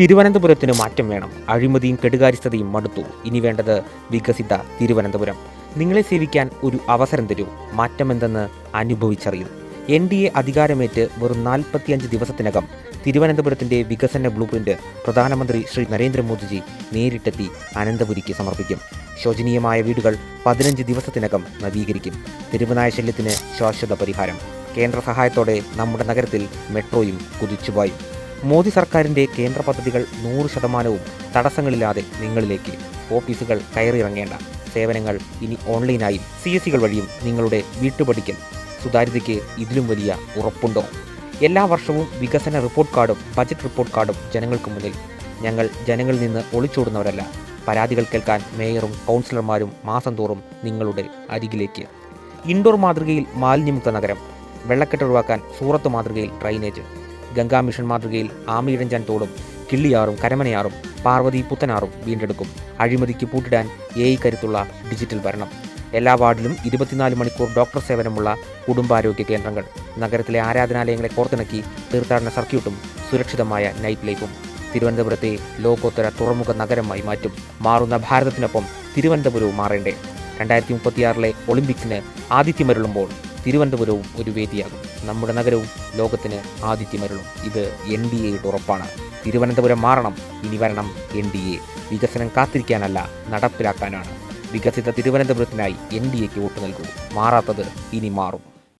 തിരുവനന്തപുരത്തിന് മാറ്റം വേണം. അഴിമതിയും കെടുകാര്യസ്ഥതയും മടുത്തു. ഇനി വേണ്ടത് വികസിത തിരുവനന്തപുരം. നിങ്ങളെ സേവിക്കാൻ ഒരു അവസരം തരൂ. മാറ്റമെന്തെന്ന് അനുഭവിച്ചറിയൂ. എൻ ഡി എ അധികാരമേറ്റ് വെറും നാൽപ്പത്തിയഞ്ച് ദിവസത്തിനകം തിരുവനന്തപുരത്തിന്റെ വികസന ബ്ലൂ പ്രിന്റ് പ്രധാനമന്ത്രി ശ്രീ നരേന്ദ്രമോദിജി നേരിട്ടെത്തി അനന്തപുരിക്ക് സമർപ്പിക്കും. ശോചനീയമായ വീടുകൾ പതിനഞ്ച് ദിവസത്തിനകം നവീകരിക്കും. തിരുവനായ ശല്യത്തിന് ശാശ്വത പരിഹാരം. കേന്ദ്ര സഹായത്തോടെ നമ്മുടെ നഗരത്തിൽ മെട്രോയും കുതിച്ചുപായും. മോദി സർക്കാരിന്റെ കേന്ദ്ര പദ്ധതികൾ നൂറ് ശതമാനവും തടസ്സങ്ങളില്ലാതെ നിങ്ങളിലേക്ക് ഓഫീസുകൾ കയറിയിറങ്ങേണ്ട. സേവനങ്ങൾ ഇനി ഓൺലൈനായും. സി എസ് സികൾ വഴിയും നിങ്ങളുടെ വീട്ടുപടിക്കൽ സുതാര്യതയ്ക്ക് ഇതിലും വലിയ ഉറപ്പുണ്ടോ? എല്ലാ വർഷവും വികസന റിപ്പോർട്ട് കാർഡും ബജറ്റ് റിപ്പോർട്ട് കാർഡും ജനങ്ങൾക്ക് മുന്നിൽ. ഞങ്ങൾ ജനങ്ങളിൽ നിന്ന് ഒളിച്ചോടുന്നവരല്ല. പരാതികൾ കേൾക്കാൻ മേയറും കൗൺസിലർമാരും മാസം തോറും നിങ്ങളുടെ അരികിലേക്ക്. ഇൻഡോർ മാതൃകയിൽ മാലിന്യമുക്ത നഗരം. വെള്ളക്കെട്ട് ഒഴിവാക്കാൻ സൂറത്ത് മാതൃകയിൽ ഡ്രൈനേജ്. ഗംഗാ മിഷൻ മാതൃകയിൽ ആമയിഴഞ്ചാൻ തോടും കിള്ളിയാറും കരമനയാറും പാർവതി പുത്തനാറും വീണ്ടെടുക്കും. അഴിമതിക്ക് പൂട്ടിടാൻ എ കരുത്തുള്ള ഡിജിറ്റൽ ഭരണം. എല്ലാ വാർഡിലും ഇരുപത്തിനാല് മണിക്കൂർ ഡോക്ടർ സേവനമുള്ള കുടുംബാരോഗ്യ കേന്ദ്രങ്ങൾ. നഗരത്തിലെ ആരാധനാലയങ്ങളെ കോർത്തിണക്കി തീർത്ഥാടന സർക്യൂട്ടും സുരക്ഷിതമായ നൈറ്റ് ലൈഫും തിരുവനന്തപുരത്തെ ലോകോത്തര തുറമുഖ നഗരമായി മാറ്റും. മാറുന്ന ഭാരതത്തിനൊപ്പം തിരുവനന്തപുരവും മാറേണ്ടേ. രണ്ടായിരത്തി മുപ്പത്തിയാറിലെ ഒളിമ്പിക്സിന് ആതിഥ്യമരുളുമ്പോൾ തിരുവനന്തപുരവും ഒരു വേദിയാകും. നമ്മുടെ നഗരവും ലോകത്തിന് ആതിഥ്യമരുളും ഇത് എൻ ഡി എയുടെ ഉറപ്പാണ്. തിരുവനന്തപുരം മാറണം ഇനി വരണം എൻ ഡി എ. വികസനം കാത്തിരിക്കാനല്ല നടപ്പിലാക്കാനാണ്. വികസിത തിരുവനന്തപുരത്തിനായി എൻ ഡി എക്ക് വോട്ട് നൽകൂ. മാറാത്തത് ഇനി മാറും.